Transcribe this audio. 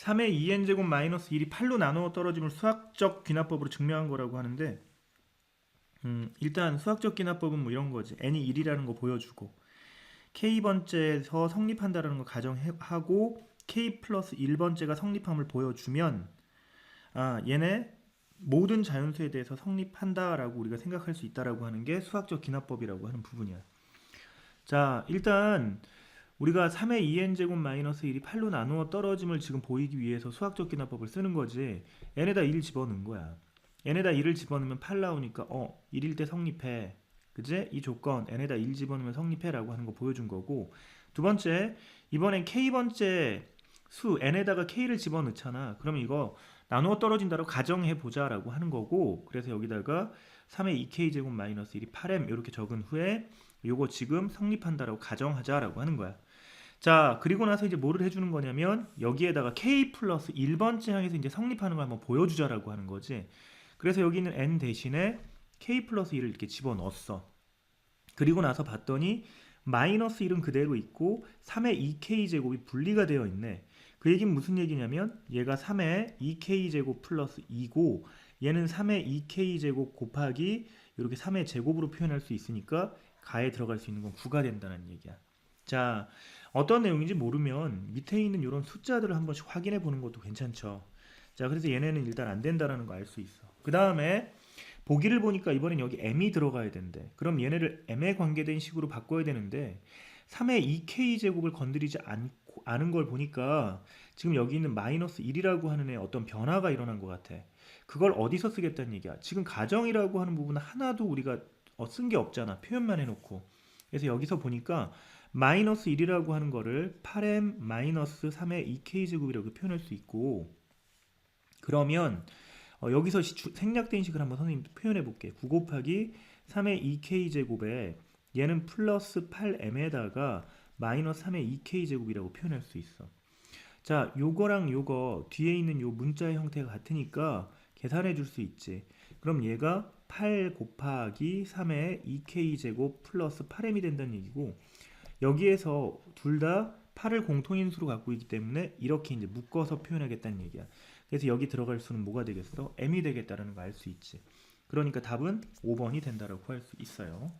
3의 2n제곱 마이너스 1이 8로 나누어 떨어짐을 수학적 귀납법으로 증명한 거라고 하는데 음, 일단 수학적 귀납법은 뭐 이런 거지 n이 1이라는 거 보여주고 k번째에서 성립한다라는 거 가정하고 k 플러스 1번째가 성립함을 보여주면 아 얘네 모든 자연수에 대해서 성립한다라고 우리가 생각할 수 있다라고 하는 게 수학적 기납법이라고 하는 부분이야. 자, 일단 우리가 3의 2n제곱 마이너스 1이 8로 나누어 떨어짐을 지금 보이기 위해서 수학적 기납법을 쓰는 거지. n에다 1 집어넣은 거야. n에다 1을 집어넣으면 8 나오니까 어, 1일 때 성립해. 그제? 이 조건 n에다 1 집어넣으면 성립해 라고 하는 거 보여준 거고 두 번째, 이번엔 k번째 수 n에다가 k를 집어넣잖아. 그러면 이거 나누어 떨어진다고 가정해 보자 라고 하는 거고 그래서 여기다가 3의 2k 제곱 마이너스 1이 8m 이렇게 적은 후에 요거 지금 성립한다라고 가정하자 라고 하는 거야. 자 그리고 나서 이제 뭐를 해주는 거냐면 여기에다가 k 플러스 1번째 항에서 이제 성립하는 걸 한번 보여주자라고 하는 거지. 그래서 여기 있는 n 대신에 k 플러스 1을 이렇게 집어넣었어. 그리고 나서 봤더니 마이너스 1은 그대로 있고 3의 2k 제곱이 분리가 되어 있네. 그 얘기는 무슨 얘기냐면 얘가 3의 2k 제곱 플러스 2고 얘는 3의 2k 제곱 곱하기 이렇게 3의 제곱으로 표현할 수 있으니까 가에 들어갈 수 있는 건 9가 된다는 얘기야. 자, 어떤 내용인지 모르면 밑에 있는 이런 숫자들을 한 번씩 확인해 보는 것도 괜찮죠. 자, 그래서 얘네는 일단 안 된다라는 거 알 수 있어. 그 다음에 보기를 보니까 이번엔 여기 m이 들어가야 된대. 그럼 얘네를 m에 관계된 식으로 바꿔야 되는데 3의 2k 제곱을 건드리지 않고 않은 걸 보니까 지금 여기 있는 마이너스 1이라고 하는 애 어떤 변화가 일어난 것 같아. 그걸 어디서 쓰겠다는 얘기야. 지금 가정이라고 하는 부분은 하나도 우리가 어, 쓴게 없잖아. 표현만 해놓고. 그래서 여기서 보니까 마이너스 1이라고 하는 거를 8m 마이너스 3의 2k 제곱이라고 표현할 수 있고 그러면 어, 여기서 생략된 식을 한번 선생님 표현해 볼게. 9 곱하기 3의 2k 제곱에 얘는 플러스 8m에다가 마이너스 3의 2k 제곱이라고 표현할 수 있어. 자, 요거랑 요거 뒤에 있는 요 문자의 형태가 같으니까 계산해 줄 수 있지. 그럼 얘가 8 곱하기 3의 2k 제곱 플러스 8m이 된다는 얘기고 여기에서 둘 다 8을 공통인수로 갖고 있기 때문에 이렇게 이제 묶어서 표현하겠다는 얘기야. 그래서 여기 들어갈 수는 뭐가 되겠어? m이 되겠다라는 거 알 수 있지. 그러니까 답은 5번이 된다라고 할 수 있어요.